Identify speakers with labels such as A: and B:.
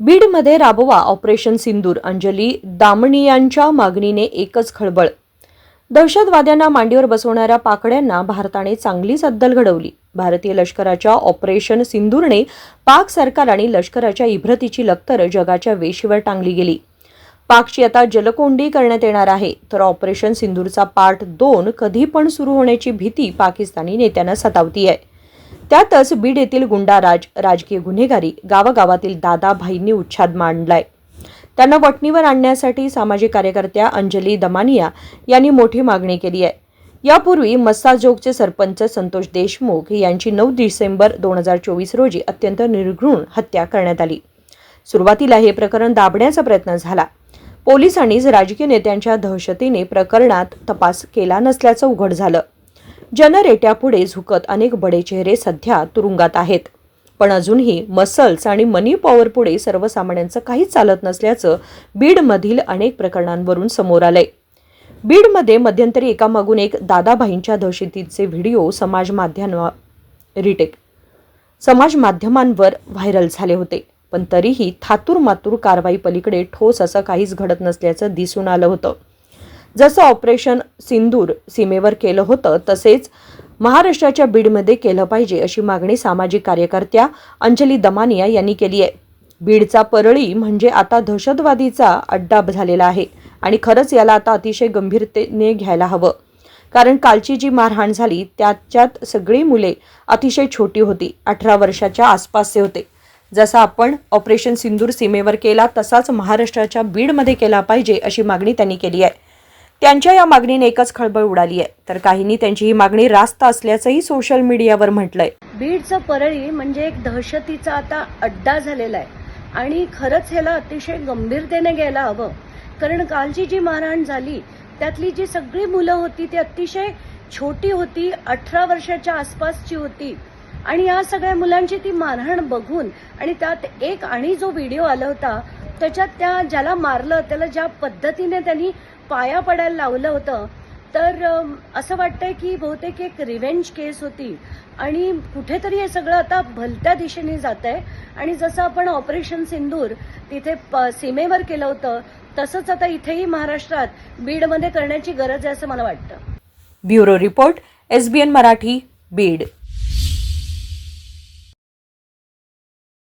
A: बीडमध्ये राबवा ऑपरेशन सिंदूर अंजली दामणियांच्या मागणीने एकच खळबळ. दहशतवाद्यांना मांडीवर बसवणाऱ्या पाकड्यांना भारताने चांगलीच अद्दल घडवली. भारतीय लष्कराच्या ऑपरेशन सिंदूरने पाक सरकार आणि लष्कराच्या इभ्रतीची लक्तर जगाच्या वेशीवर टांगली गेली. पाकची आता जलकोंडी करण्यात येणार आहे. तर ऑपरेशन सिंदूरचा पार्ट दोन कधी पण सुरू होण्याची भीती पाकिस्तानी नेत्यांना सतावती आहे त्यातच बीड येथील गुंडाराज राजकीय गुन्हेगारी गावागावातील दादाभाईंनी उच्छाद मांडलाय. त्यांना वटणीवर आणण्यासाठी सामाजिक कार्यकर्त्या अंजली दमानिया यांनी मोठी मागणी केली आहे. यापूर्वी मस्साजोगचे सरपंच संतोष देशमुख यांची नऊ डिसेंबर दोन हजार चोवीस रोजी अत्यंत निर्घृण हत्या करण्यात आली. सुरुवातीला हे प्रकरण दाबण्याचा प्रयत्न झाला. पोलिसांनीच राजकीय नेत्यांच्या दहशतीने प्रकरणात तपास केला नसल्याचं उघड झालं. जनरेट्यापुढे झुकत अनेक बडे चेहरे सध्या तुरुंगात आहेत. पण अजूनही मसल्स आणि मनी पॉवरपुढे सर्वसामान्यांचं काहीच चालत नसल्याचं बीडमधील अनेक प्रकरणांवरून समोर आलंय. बीडमध्ये मध्यंतरी एकामागून एक दादाभाईंच्या दहशतीचे व्हिडिओ समाज माध्यमांवर रिटेक समाज माध्यमांवर व्हायरल झाले होते. पण तरीही थातूर मातूर कारवाई पलीकडे ठोस असं काहीच घडत नसल्याचं दिसून आलं होतं. जसं ऑपरेशन सिंदूर सीमेवर केलं होतं तसेच महाराष्ट्राच्या बीडमध्ये केलं पाहिजे अशी मागणी सामाजिक कार्यकर्त्या अंजली दमानिया यांनी केली आहे. बीडचा परळी म्हणजे आता दहशतवादीचा अड्डा झालेला आहे आणि खरंच याला आता अतिशय गंभीरतेने घ्यायला हवं. कारण कालची जी मारहाण झाली त्याच्यात सगळी मुले अतिशय छोटी होती अठरा वर्षाच्या आसपासचे होते. जसा आपण ऑपरेशन सिंदूर सीमेवर केला तसाच महाराष्ट्राच्या बीडमध्ये केला पाहिजे अशी मागणी त्यांनी केली आहे. त्यांच्या या मागणीने एकच खळबळ उडाली आहे. तर काहींनी त्यांची ही मागणी रास्त असल्याचंही सोशल मीडियावर म्हटलंय.
B: बीडचं परळी म्हणजे एक दहशतीचा आता अड्डा झालेला आहे. आणि खरंच ह्याला अतिशय गंभीरतेने घ्यायला हवं. कारण कालची जी मारहाण झाली त्यातली जी सगळी मुलं होती ती अतिशय छोटी होती अठरा वर्षाच्या आसपासची होती. आणि या सगळ्या मुलांची ती मारहाण बघून आणि त्यात एक आणि जो व्हिडिओ आला होता त्याच्यात त्या ज्याला मारलं त्याला ज्या पद्धतीने त्यांनी पाया पडायला लावलं होतं तर असं वाटतंय की बहुतेक एक रिव्हेंज केस होती. आणि कुठेतरी हे सगळं आता भलत्या दिशेने जात आहे आणि जसं आपण ऑपरेशन सिंदूर तिथे प- सीमेवर केलं होतं तसंच आता इथेही महाराष्ट्रात बीडमध्ये करण्याची गरज आहे असं मला वाटतं.
A: Bureau report SBN Marathi Beed.